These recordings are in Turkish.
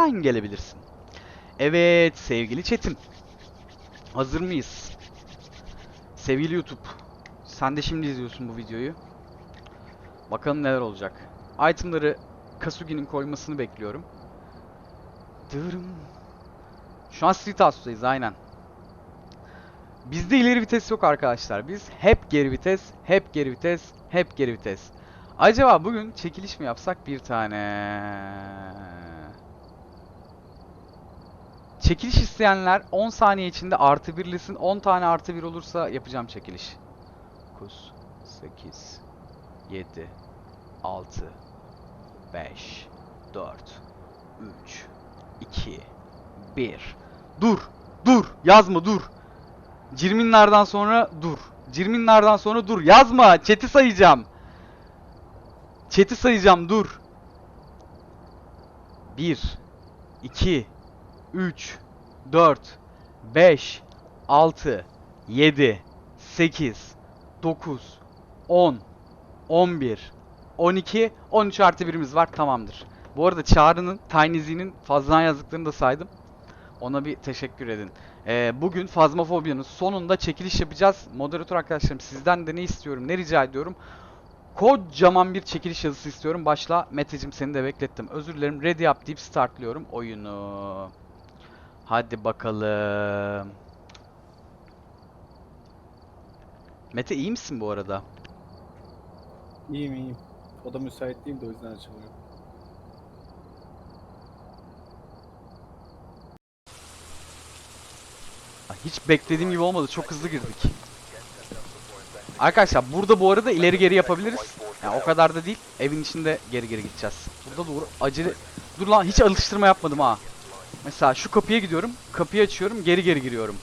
hemen gelebilirsin. Evet sevgili Çetin. Hazır mıyız? Sevgili YouTube. Sen de şimdi izliyorsun bu videoyu. Bakalım neler olacak. Itemları Kasugi'nin koymasını bekliyorum. Dırım. Şu an Street House'dayız aynen. Bizde ileri vites yok arkadaşlar. Biz hep geri vites, hep geri vites, hep geri vites. Acaba bugün çekiliş mi yapsak bir tane? Çekiliş isteyenler 10 saniye içinde artı birlesin. 10 tane artı bir olursa yapacağım çekiliş. 9, 8, 7, 6, 5, 4, 3, 2, 1. Dur, dur, yazma dur. Cirminlerden sonra dur. Cirminlerden sonra dur. Yazma, chat'i sayacağım. Chat'i sayacağım, dur. 1, 2, 3, 4, 5, 6, 7, 8, 9, 10, 11, 12, 13 artı birimiz var. Tamamdır. Bu arada Çağrı'nın, Tiny'nin fazladan yazdıklarını da saydım. Ona bir teşekkür edin. Ee, bugün Fazmafobiya'nın sonunda çekiliş yapacağız. Moderatör arkadaşlarım sizden de ne istiyorum, ne rica ediyorum? Kocaman bir çekiliş yazısı istiyorum. Başla. Meteciğim seni de beklettim. Özür dilerim. Ready up deyip startlıyorum oyunu. Hadi bakalım. Mete iyi misin bu arada? İyiyim iyiyim. O da müsait değil de o yüzden açılmıyor. Hiç beklediğim gibi olmadı. Çok hızlı girdik. Arkadaşlar burada bu arada ileri geri yapabiliriz. Yani o kadar da değil. Evin içinde geri geri gideceğiz. Burada doğru acele... Dur lan hiç alıştırma yapmadım ha. Mesela şu kapıya gidiyorum. Kapıyı açıyorum. Geri geri giriyorum.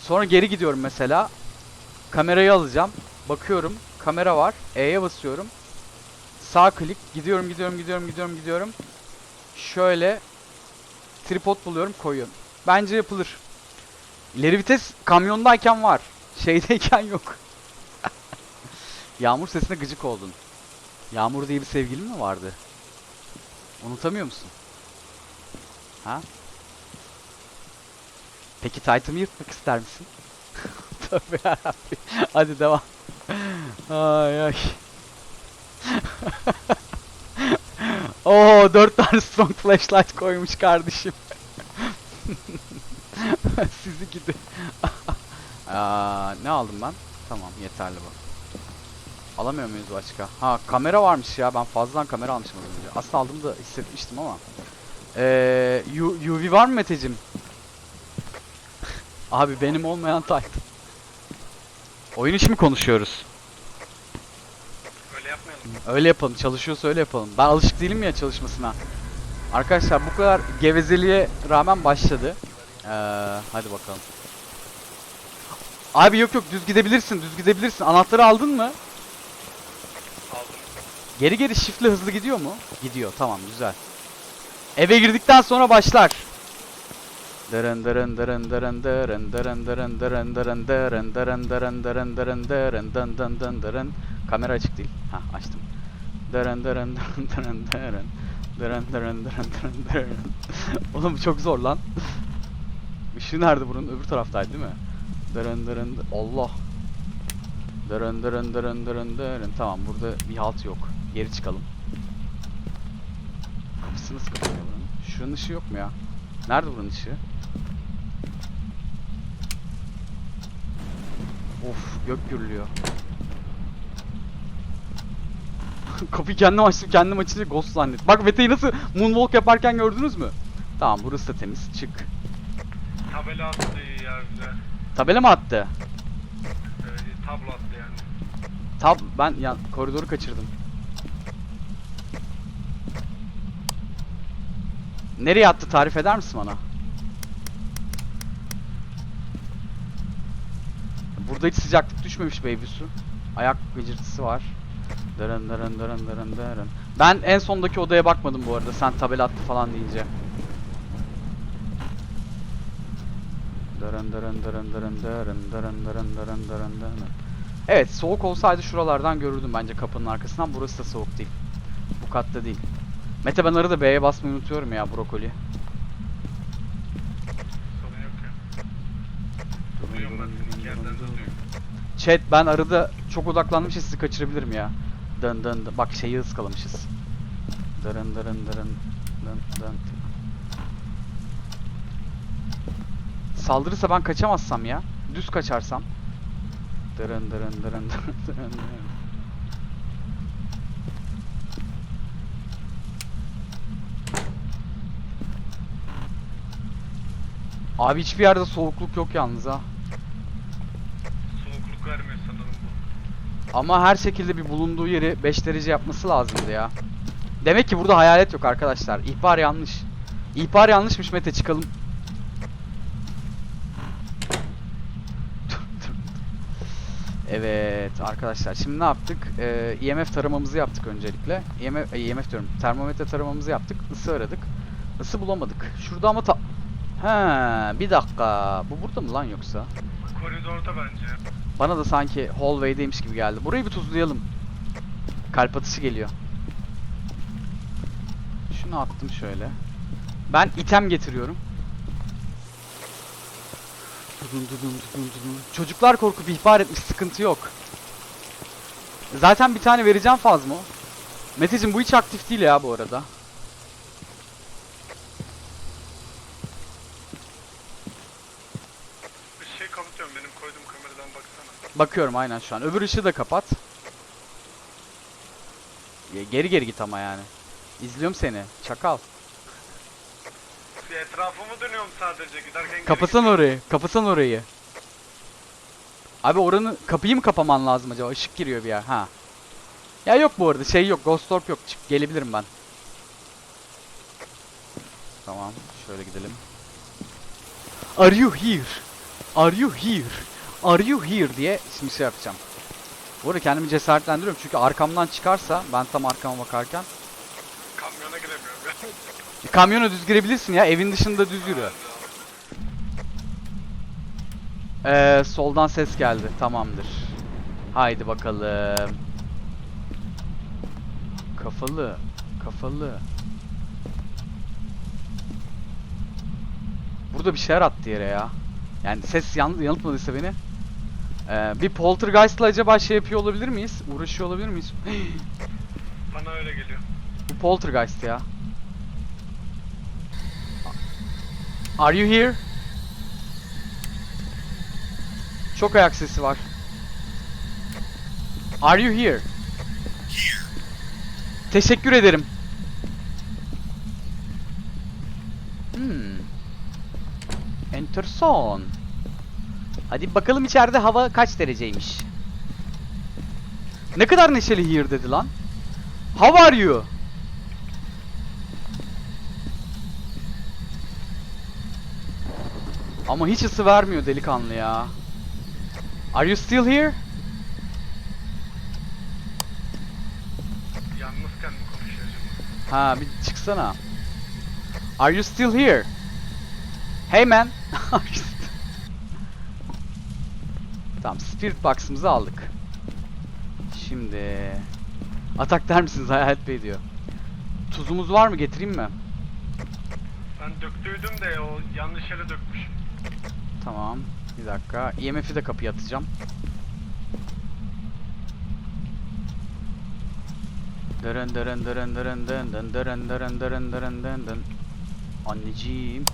Sonra geri gidiyorum mesela. Kamerayı alacağım. Bakıyorum. Kamera var. E'ye basıyorum. Sağ klik. Gidiyorum gidiyorum gidiyorum gidiyorum gidiyorum. Şöyle. Tripod buluyorum koyuyorum. Bence yapılır. İleri vites kamyondayken var. Şeydeyken yok. Yağmur sesine gıcık oldun. Yağmur diye bir sevgilin mi vardı? Unutamıyor musun? Ha? Peki Titan'ı yırtmak ister misin? Tövbe yarabbim. Hadi devam. Ay ay. Oo dört tane strong flashlight koymuş kardeşim. Sizi gidi. Aa, ne aldım ben? Tamam yeterli bu. Alamıyor muyuz başka? Ha kamera varmış ya ben fazladan kamera almışım az önce. Aslında aldığımı da hissetmiştim ama. Ee, U- UV var mı Meteciğim? Abi benim olmayan Titan. Oyun içi mi konuşuyoruz? Öyle yapmayalım. Öyle yapalım. Çalışıyorsa öyle yapalım. Ben alışık değilim ya çalışmasına. Arkadaşlar bu kadar gevezeliğe rağmen başladı. Ee, hadi bakalım. Abi yok yok düz gidebilirsin düz gidebilirsin. Anahtarı aldın mı? Aldım. Geri geri shift'le hızlı gidiyor mu? Gidiyor tamam güzel. Eve girdikten sonra başlar. Dırın dırın dırın dırın dırın dırın dırın dırın dırın dırın dırın dırın dırın dırın dırın dın dın dın dırın Kamera açık değil. Ha açtım. Dırın dırın dırın dırın dırın dırın dırın dırın dırın dırın Oğlum çok zor lan. Işığı nerede bunun? Öbür taraftaydı değil mi? Dırın dırın dı- Allah. Dırın dırın dırın dırın dırın. Tamam burada bir halt yok. Geri çıkalım. Kapısı nasıl kapanıyor buranın? Şunun ışığı yok mu ya? Nerede buranın ışığı? Of gök gürlüyor. Kapıyı kendim açtım kendim açınca ghost zannet. Bak Vete'yi nasıl moonwalk yaparken gördünüz mü? Tamam burası da temiz. Çık. Tabela attı ya bize. Tabela mı attı? Ee, tablo attı yani. Tab ben ya koridoru kaçırdım. Nereye attı tarif eder misin bana? Burada hiç sıcaklık düşmemiş baby su. Ayak gıcırtısı var. Dırın dırın dırın dırın dırın. Ben en sondaki odaya bakmadım bu arada sen tabela attı falan deyince. Dırın dırın dırın dırın dırın dırın dırın dırın dırın dırın. Evet soğuk olsaydı şuralardan görürdüm bence kapının arkasından. Burası da soğuk değil. Bu katta değil. Mete ben arada B'ye basmayı unutuyorum ya brokoli. Chat ben arada çok odaklandım şey sizi kaçırabilirim ya. Dın dın dın. Bak şeyi ıskalamışız. Dırın dırın dırın. Dın dın. Saldırırsa ben kaçamazsam ya. Düz kaçarsam. Dırın dırın dırın dırın dırın. dırın. Abi hiçbir yerde soğukluk yok yalnız ha. Soğukluk vermiyor sanırım bu. Ama her şekilde bir bulunduğu yeri 5 derece yapması lazımdı ya. Demek ki burada hayalet yok arkadaşlar. İhbar yanlış. İhbar yanlışmış Mete çıkalım. Evet arkadaşlar şimdi ne yaptık? Ee, IMF taramamızı yaptık öncelikle. IMF, ay, IMF diyorum. Termometre taramamızı yaptık. Isı aradık. Isı bulamadık. Şurada ama ta... He, bir dakika. Bu burada mı lan yoksa? Koridorda bence. Bana da sanki hallway'deymiş gibi geldi. Burayı bir tuzlayalım. Kalp atışı geliyor. Şunu attım şöyle. Ben item getiriyorum. Dudun dudun dudun dudun. Çocuklar korkup ihbar etmiş sıkıntı yok. Zaten bir tane vereceğim Fazmo. Meteciğim bu hiç aktif değil ya bu arada. Bir şey kapatıyorum benim koyduğum kameradan baksana. Bakıyorum aynen şu an. Öbür ışığı da kapat. Geri geri git ama yani. İzliyorum seni. Çakal. Etrafımı dönüyorum sadece giderken Kapasan orayı. Kapasan orayı. Abi oranın kapıyı mı kapaman lazım acaba? Işık giriyor bir yer. Ha. Ya yok bu arada. Şey yok. Ghost Orb yok. Çık gelebilirim ben. Tamam. Şöyle gidelim. Are you here? Are you here? Are you here diye şimdi şey yapacağım. Bu arada kendimi cesaretlendiriyorum çünkü arkamdan çıkarsa ben tam arkama bakarken Kamyona giremiyorum ya. kamyona düz girebilirsin ya evin dışında düz yürü. Ee, soldan ses geldi. Tamamdır. Haydi bakalım. Kafalı. Kafalı. Burada bir şeyler attı yere ya. Yani ses yan yanıltmadıysa beni. Ee, bir poltergeist'la acaba şey yapıyor olabilir miyiz? Uğraşıyor olabilir miyiz? Bana öyle geliyor. Bu poltergeist ya. Are you here? Çok ayak sesi var. Are you here? Teşekkür ederim. Hmm. Enteresan. Hadi bakalım içeride hava kaç dereceymiş. Ne kadar neşeli here dedi lan. How are you? Ama hiç ısı vermiyor delikanlı ya. Are you still here? Yalnızken mi konuşuyor acaba? Ha bir çıksana. Are you still here? Hey man. Tamam Spirit Box'ımızı aldık. Şimdi atak der misiniz Hayalet Bey diyor. Tuzumuz var mı getireyim mi? Ben döktüydüm de o yanlış yere dökmüş. Tamam. Bir dakika. IMF'i de kapıya atacağım. Dırın dırın dırın dırın dın dırın dırın dırın dırın dın dın. Anneciğim.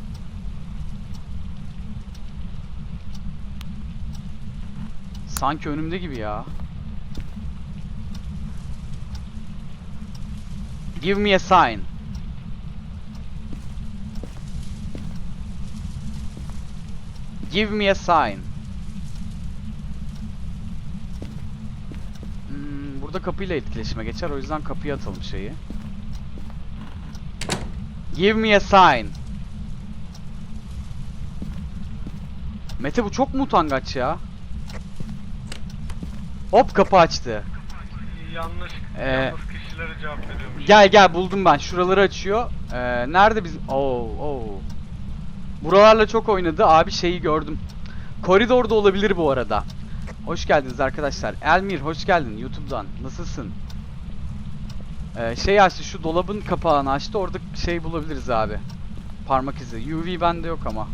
Sanki önümde gibi ya. Give me a sign. Give me a sign. Hmm, burada kapıyla etkileşime geçer. O yüzden kapıya atalım şeyi. Give me a sign. Mete bu çok mu utangaç ya? Hop kapı açtı. Yanlış, Ee, yalnız kişilere cevap veriyormuş. Gel gel buldum ben. Şuraları açıyor. Ee, nerede bizim? Oo, oo. Buralarla çok oynadı. Abi şeyi gördüm. Koridorda olabilir bu arada. Hoş geldiniz arkadaşlar. Elmir hoş geldin YouTube'dan. Nasılsın? Ee, şey açtı şu dolabın kapağını açtı. Orada şey bulabiliriz abi. Parmak izi. UV bende yok ama.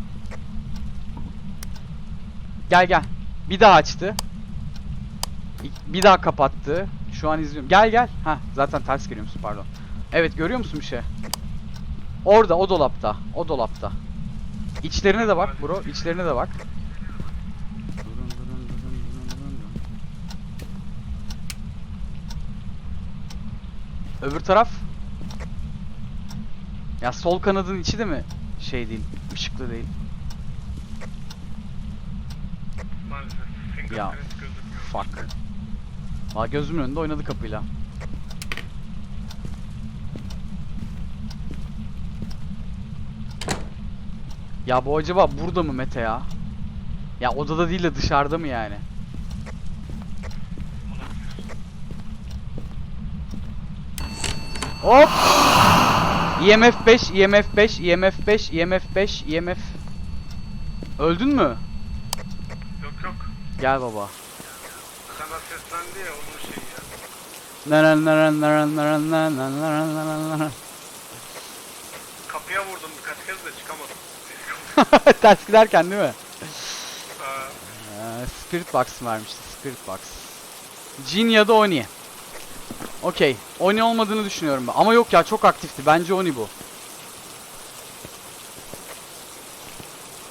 Gel gel. Bir daha açtı. Bir daha kapattı. Şu an izliyorum. Gel gel. Ha zaten ters geliyormuşsun pardon. Evet görüyor musun bir şey? Orada o dolapta. O dolapta. İçlerine de bak bro. İçlerine de bak. Öbür taraf. Ya sol kanadın içi de mi şey değil, ışıklı değil. Maalesef. Ya. Fuck. Valla gözümün önünde oynadı kapıyla. Ya bu acaba burada mı Mete ya? Ya odada değil de dışarıda mı yani? Hop! IMF 5, IMF 5, IMF 5, IMF 5, IMF. Öldün mü? Yok yok. Gel baba sana seslendi ya onun şeyi ya. Naran naran naran naran naran naran naran naran. Kapıya vurdum birkaç kez de çıkamadım. Ters giderken değil mi? Ee, ee, Spirit Box vermişti. Spirit Box. Jin ya da Oni. Okey. Oni olmadığını düşünüyorum. Ama yok ya çok aktifti. Bence Oni bu.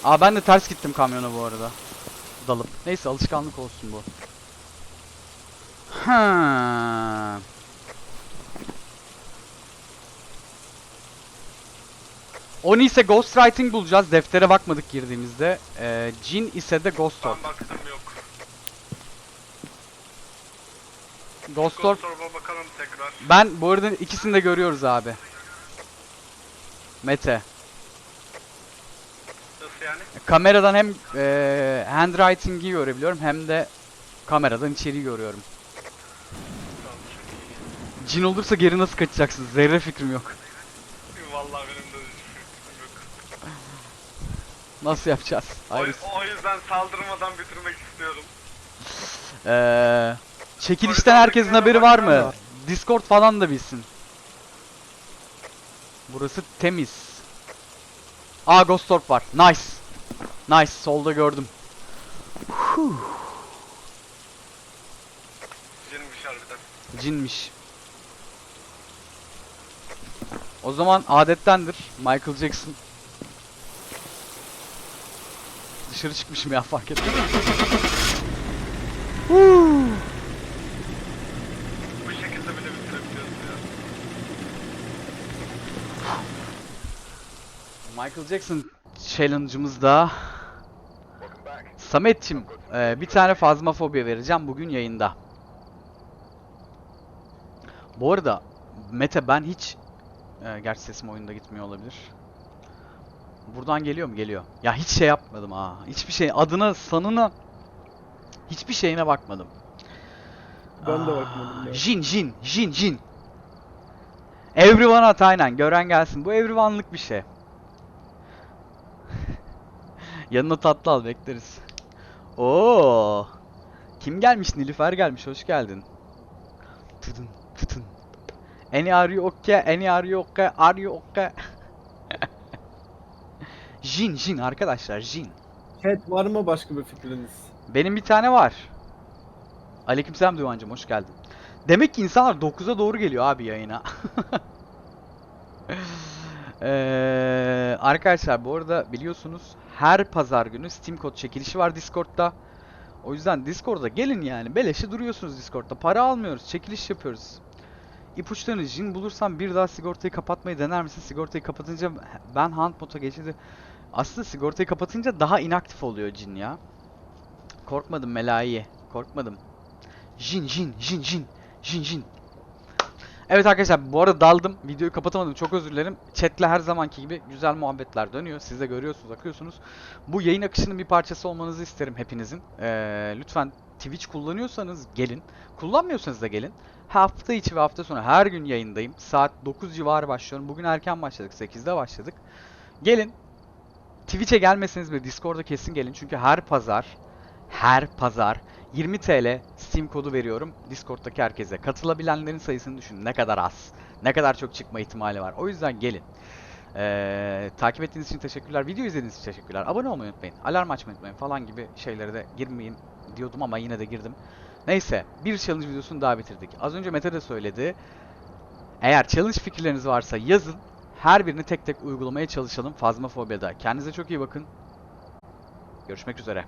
Aa ben de ters gittim kamyona bu arada. Dalıp. Neyse alışkanlık olsun bu. Ha. Oni ise Ghostwriting bulacağız. Deftere bakmadık girdiğimizde. Ee, Jin ise de Ghost Orb. ben baktım yok. Ghost Orb. Ghost Orb'a bakalım tekrar. Ben bu arada ikisini de görüyoruz abi. Mete. Nasıl yani? Kameradan hem eee handwriting'i görebiliyorum hem de kameradan içeriği görüyorum. Cin olursa geri nasıl kaçacaksın? Zerre fikrim yok. Vallahi benim de fikrim yok. Nasıl yapacağız? O, Hayır. o yüzden saldırmadan bitirmek istiyorum. Eee çekilişten herkesin haberi var mı? Discord falan da bilsin. Burası temiz. Aa Ghost Orb var. Nice. Nice. Solda gördüm. Huh. Cinmiş harbiden. Cinmiş. O zaman adettendir Michael Jackson. Dışarı çıkmışım ya fark ettin mi? Huu. Bu şekilde bile bitirebiliyoruz ya. Michael Jackson challenge'ımızda Samet'cim e, bir tane fazmafobiya vereceğim bugün yayında. Bu arada Mete ben hiç e, gerçi sesim oyunda gitmiyor olabilir. Buradan geliyor mu? Geliyor. Ya hiç şey yapmadım ha. Hiçbir şey adına, sanına hiçbir şeyine bakmadım. Ben de bakmadım ya. Jin, Jin, Jin, Jin. Everyone at aynen. Gören gelsin. Bu everyone'lık bir şey. Yanına tatlı al bekleriz. Oo. Kim gelmiş? Nilüfer gelmiş. Hoş geldin. Tıdın tıdın. Any are you okay? Any are you okay? Are you okay? Jin, Jin arkadaşlar, Jin. Chat var mı başka bir fikriniz? Benim bir tane var. Aleykümselam Divancım hoş geldin. Demek ki insanlar 9'a doğru geliyor abi yayına. Eee, arkadaşlar bu arada biliyorsunuz her pazar günü Steam kod çekilişi var Discord'da. O yüzden Discord'a gelin yani. Beleşe duruyorsunuz Discord'da. Para almıyoruz. Çekiliş yapıyoruz. İpuçlarını Jin bulursam bir daha sigortayı kapatmayı dener misin? Sigortayı kapatınca ben Hunt Moto geçti. Aslında sigortayı kapatınca daha inaktif oluyor Jin ya. Korkmadım Melayi. Korkmadım. Jin jin jin jin. Jin jin. Evet arkadaşlar bu arada daldım. Videoyu kapatamadım. Çok özür dilerim. Chat'le her zamanki gibi güzel muhabbetler dönüyor. Siz de görüyorsunuz, akıyorsunuz. Bu yayın akışının bir parçası olmanızı isterim hepinizin. Ee, lütfen Twitch kullanıyorsanız gelin. Kullanmıyorsanız da gelin. Hafta içi ve hafta sonu her gün yayındayım. Saat 9 civarı başlıyorum. Bugün erken başladık. 8'de başladık. Gelin. Twitch'e gelmeseniz bile Discord'a kesin gelin. Çünkü her pazar her pazar 20 TL Steam kodu veriyorum Discord'daki herkese. Katılabilenlerin sayısını düşünün ne kadar az. Ne kadar çok çıkma ihtimali var. O yüzden gelin. Ee, takip ettiğiniz için teşekkürler. Video izlediğiniz için teşekkürler. Abone olmayı unutmayın. Alarm açmayı unutmayın falan gibi şeylere de girmeyin diyordum ama yine de girdim. Neyse bir challenge videosunu daha bitirdik. Az önce Mete de söyledi. Eğer challenge fikirleriniz varsa yazın. Her birini tek tek uygulamaya çalışalım Fazmafobiya'da. Kendinize çok iyi bakın. Görüşmek üzere.